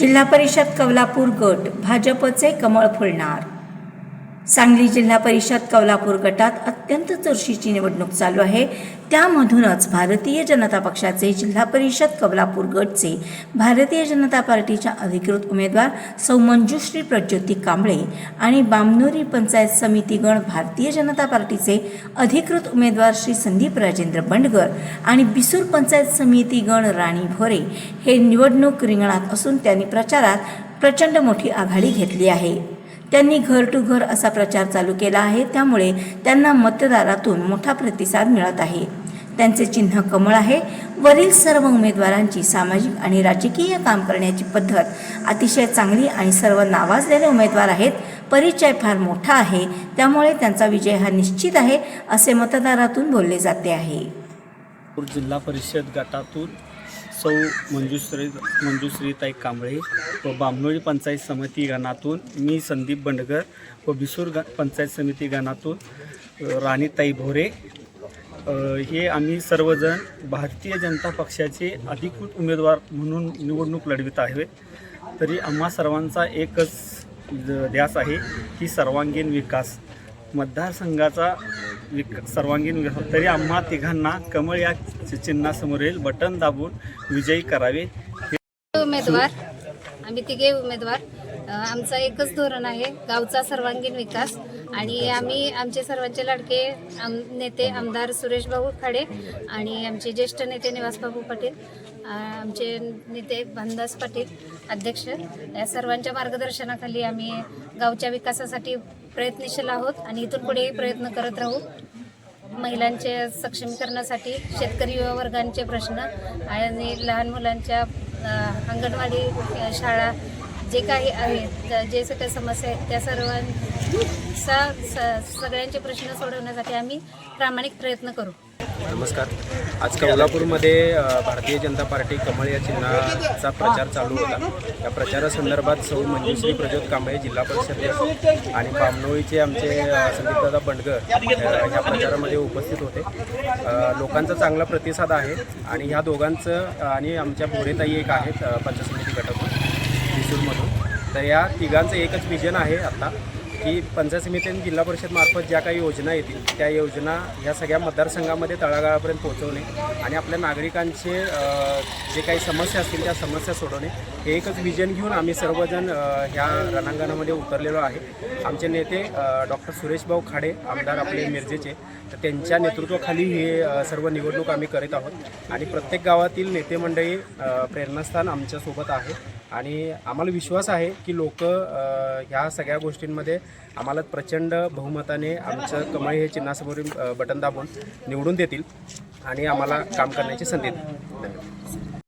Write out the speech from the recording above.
जिल्हा परिषद कवलापूर गट भाजपचे कमळ फुलणार. सांगली जिल्हा परिषद कौलापूर गटात अत्यंत चुरशीची निवडणूक चालू आहे. त्यामधूनच भारतीय जनता पक्षाचे जिल्हा परिषद कौलापूर गटचे भारतीय जनता पार्टीच्या अधिकृत उमेदवार सौ मंजुश्री प्रज्योती कांबळे आणि बामनोरी पंचायत समिती गण भारतीय जनता पार्टीचे अधिकृत उमेदवार श्री संदीप राजेंद्र बंडगर आणि बिसूर पंचायत समिती गण राणी भोरे हे निवडणूक रिंगणात असून त्यांनी प्रचारात प्रचंड मोठी आघाडी घेतली आहे. त्यांनी घर टू घर असा प्रचार चालू केला आहे. त्यामुळे त्यांना मतदारातून मोठा प्रतिसाद मिळत आहे. त्यांचे चिन्ह कमळ आहे. वरील सर्व उमेदवारांची सामाजिक आणि राजकीय काम करण्याची पद्धत अतिशय चांगली आणि सर्व नावाजलेले उमेदवार आहेत. परिचय फार मोठा आहे. त्यामुळे त्यांचा विजय हा निश्चित आहे असे मतदारातून बोलले जाते आहे. जिल्हा परिषद गटातून सौ मंजुश्री मंजुश्रीताई कांबळे व बामनोळी पंचायत समिती गणातून मी संदीप बंडगर व बिसूर ग पंचायत समिती गणातून राणीताई भोरे. हे आम्ही सर्वजण भारतीय जनता पक्षाचे अधिकृत उमेदवार म्हणून निवडणूक लढवित आहे. तरी आम्हा सर्वांचा एकच ध्यास आहे की सर्वांगीण विकास. मतदारसंघाचा विक सर्वांगीण विकास. तरी आम्हा तिघांना कमळ या चि- चिन्हासमोरील बटन दाबून विजयी करावे. उमेदवार आम्ही तिघे उमेदवार. आमचं आमचा एकच धोरण आहे गावचा सर्वांगीण विकास. आणि आम्ही आमचे सर्वांचे लाडके आम नेते आमदार सुरेश भाऊ खाडे आणि आमचे ज्येष्ठ नेते निवासबाबू पाटील आमचे नेते भानदास पाटील अध्यक्ष. या सर्वांच्या मार्गदर्शनाखाली आम्ही गावच्या विकासासाठी प्रयत्नशील आहोत आणि इथून पुढेही प्रयत्न करत राहू. महिलांचे सक्षमीकरणासाठी शेतकरी युवा वर्गांचे प्रश्न आणि लहान मुलांच्या अंगणवाडी शाळा जे काही आहेत जे सगळ्या समस्या आहेत त्या सर्वांचा स- सगळ्यांचे प्रश्न सोडवण्यासाठी आम्ही प्रामाणिक प्रयत्न करू. नमस्कार. आज कोल्हापूरमध्ये भारतीय जनता पार्टी कमळ या चिन्हाचा प्रचार चालू होता. या प्रचारासंदर्भात सौ मंजुश्री प्रज्योत कांबळे जिल्हा परिषद आणि पामनोळीचे आमचे संगीतदादा संदीपदादा बंडगर या ह्या प्रचारामध्ये उपस्थित होते. लोकांचा चांगला प्रतिसाद आहे आणि ह्या दोघांचं आणि आमच्या भोरेताई एक आहेत पंचसमिती गटातून त्रिसूरमधून तर या तिघांचं एकच विजन आहे आत्ता की पंचायत समिती आणि जिल्हा परिषदमार्फत ज्या काही योजना येतील त्या योजना ह्या सगळ्या मतदारसंघामध्ये तळागाळापर्यंत पोहोचवणे आणि आपल्या नागरिकांचे जे काही समस्या असतील त्या समस्या सोडवणे हे एकच विजन घेऊन आम्ही सर्वजण ह्या रणांगणामध्ये उतरलेलो आहे. आमचे नेते डॉक्टर सुरेशभाऊ खाडे आमदार आपले मिरजेचे तर त्यांच्या नेतृत्वाखाली हे सर्व निवडणूक आम्ही करीत आहोत. आणि प्रत्येक गावातील नेते मंडळी प्रेरणास्थान आमच्यासोबत आहे. आणि आम्हाला विश्वास आहे की लोक ह्या सगळ्या गोष्टींमध्ये आम्हाला प्रचंड बहुमताने आमचं कमळ हे चिन्हासमोरील बटन दाबून निवडून देतील आणि आम्हाला काम करण्याची संधी देतील.